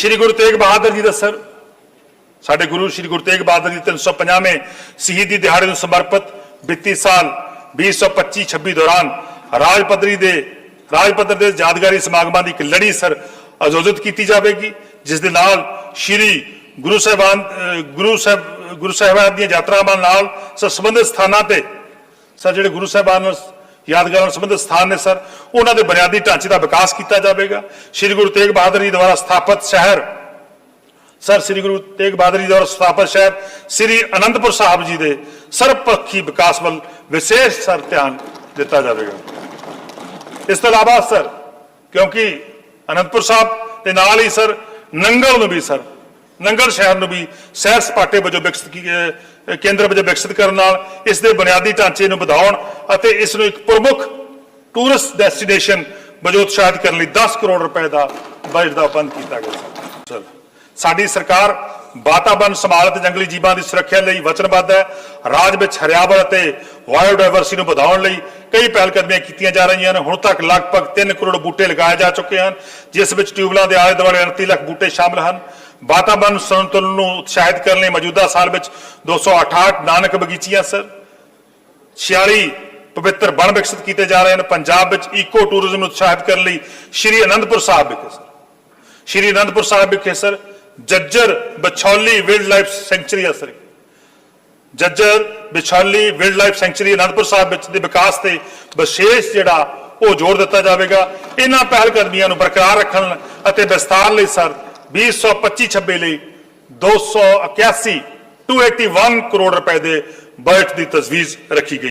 ਸ਼੍ਰੀ ਗੁਰੂ ਤੇਗ ਬਹਾਦਰ ਜੀ ਦਾ ਸਰ ਸਾਡੇ ਗੁਰੂ ਸ਼੍ਰੀ ਗੁਰੂ ਤੇਗ ਬਹਾਦਰ ਜੀ 350ਵੇਂ ਸ਼ਹੀਦੀ ਦਿਹਾੜੇ ਨੂੰ ਸਮਰਪਿਤ ਵਿੱਤੀ ਸਾਲ 2025-26 ਦੌਰਾਨ ਰਾਜ ਪੱਧਰੀ ਦੇ ਰਾਜ ਪੱਧਰ ਦੇ ਯਾਦਗਾਰੀ ਸਮਾਗਮਾਂ ਦੀ ਇੱਕ ਲੜੀ ਸਰ ਆਯੋਜਿਤ ਕੀਤੀ ਜਾਵੇਗੀ, ਜਿਸ ਦੇ ਨਾਲ ਸ਼੍ਰੀ ਗੁਰੂ ਸਾਹਿਬਾਨ ਗੁਰੂ ਸਾਹਿਬ, ਗੁਰੂ ਸਾਹਿਬਾਨ ਦੀਆਂ ਯਾਤਰਾਵਾਂ ਨਾਲ ਸਰ ਸੰਬੰਧਿਤ ਸਥਾਨਾਂ ਤੇ ਸਰ ਜਿਹੜੇ ਗੁਰੂ ਸਾਹਿਬਾਨ ਨਾਲ ਯਾਦਗਾਰਾਂ ਨਾਲ ਸੰਬੰਧਿਤ ਸਥਾਨ ਨੇ ਸਰ। ਉਹਨਾਂ ਦੇ ਬੁਨਿਆਦੀ ਢਾਂਚੇ ਦਾ ਵਿਕਾਸ ਕੀਤਾ ਜਾਵੇਗਾ। ਸ਼੍ਰੀ ਗੁਰੂ ਤੇਗ ਬਹਾਦਰ ਜੀ ਦੁਆਰਾ ਸਥਾਪਿਤ ਸ਼ਹਿਰ। ਸਰ, ਸ੍ਰੀ ਗੁਰੂ ਤੇਗ ਬਹਾਦਰ ਜੀ ਦੁਆਰਾ ਸਥਾਪਿਤ ਸ਼ਹਿਰ ਸ੍ਰੀ ਅਨੰਦਪੁਰ ਸਾਹਿਬ ਜੀ ਦੇ ਸਰਬਪੱਖੀ ਵਿਕਾਸ ਵੱਲ ਵਿਸ਼ੇਸ਼ ਸਰ ਧਿਆਨ ਦਿੱਤਾ ਜਾਵੇਗਾ। ਇਸ ਤੋਂ ਇਲਾਵਾ ਸਰ, ਕਿਉਂਕਿ ਅਨੰਦਪੁਰ ਸਾਹਿਬ ਦੇ ਨਾਲ ਹੀ ਸਰ, ਨੰਗਲ ਨੂੰ ਵੀ ਸਰ, ਨੰਗਲ ਸ਼ਹਿਰ ਨੂੰ ਵੀ ਸੈਰ ਸਪਾਟੇ ਵਜੋਂ ਵਿਕਸਿਤ ਕੇਂਦਰ ਵਜੋਂ ਵਿਕਸਿਤ ਕਰਨ ਨਾਲ ਇਸ ਦੇ ਬੁਨਿਆਦੀ ਢਾਂਚੇ ਨੂੰ ਵਧਾਉਣ ਅਤੇ ਇਸ ਨੂੰ ਇੱਕ ਪ੍ਰਮੁੱਖ ਟੂਰਿਸਟ ਡੈਸਟੀਨੇਸ਼ਨ ਵਜੋਂ ਉਤਸ਼ਾਹਿਤ ਕਰਨ ਲਈ 10 ਕਰੋੜ ਰੁਪਏ ਦਾ ਬਜਟ ਦਾ ਬੰਦ ਕੀਤਾ ਗਿਆ ਸਰ, ਸਾਡੀ ਸਰਕਾਰ ਵਾਤਾਵਰਣ ਸੰਭਾਲ ਅਤੇ ਜੰਗਲੀ ਜੀਵਾਂ ਦੀ ਸੁਰੱਖਿਆ ਲਈ ਵਚਨਬੱਧ ਹੈ। ਰਾਜ ਵਿੱਚ ਹਰਿਆਵਲ ਅਤੇ ਵਾਇਓ ਡਾਇਵਰਸਿਟੀ ਨੂੰ ਵਧਾਉਣ ਲਈ ਕਈ ਪਹਿਲਕਦਮੀਆਂ ਕੀਤੀਆਂ ਜਾ ਰਹੀਆਂ ਹਨ। ਹੁਣ ਤੱਕ ਲਗਭਗ 3 ਕਰੋੜ ਬੂਟੇ ਲਗਾਏ ਜਾ ਚੁੱਕੇ ਹਨ, ਜਿਸ ਵਿੱਚ ਟਿਊਬਲਾਂ ਦੇ ਆਲੇ ਦੁਆਲੇ 29 ਲੱਖ ਬੂਟੇ ਸ਼ਾਮਲ ਹਨ। ਵਾਤਾਵਰਣ ਸੰਤੁਲਨ ਨੂੰ ਉਤਸ਼ਾਹਿਤ ਕਰਨ ਲਈ ਮੌਜੂਦਾ ਸਾਲ ਵਿੱਚ 268 ਨਾਨਕ ਬਗੀਚੀਆਂ, ਸਰ। 46 ਪਵਿੱਤਰ ਬਣ ਵਿਕਸਿਤ ਕੀਤੇ ਜਾ ਰਹੇ ਹਨ। ਪੰਜਾਬ ਵਿੱਚ ਈਕੋ ਟੂਰਿਜ਼ਮ ਨੂੰ ਉਤਸ਼ਾਹਿਤ ਕਰਨ ਲਈ ਸ਼੍ਰੀ ਅਨੰਦਪੁਰ ਸਾਹਿਬ ਵਿਖੇ, ਸਰ। ਸ਼੍ਰੀ ਅਨੰਦਪੁਰ ਸਾਹਿਬ ਵਿਖੇ, sir, Jhajjar Bachhauli wildlife sanctuary ਆ, sir. Jhajjar Bachauli wildlife sanctuary Anandpur Sahib ਵਿੱਚ ਦੇ ਵਿਕਾਸ ਤੇ ਵਿਸ਼ੇਸ਼ ਜਿਹੜਾ ਉਹ ਜ਼ੋਰ ਦਿੱਤਾ ਜਾਵੇਗਾ। ਇਹਨਾਂ ਪਹਿਲ ਕਦਮੀਆਂ ਨੂੰ ਬਰਕਰਾਰ ਰੱਖਣ ਅਤੇ ਵਿਸਤਾਰ ਲਈ, ਸਰ 2025-26 ਲਈ 281 281 ਕਰੋੜ ਰੁਪਏ ਦੇ ਬਜਟ ਦੀ ਤਜਵੀਜ਼ ਰੱਖੀ ਗਈ।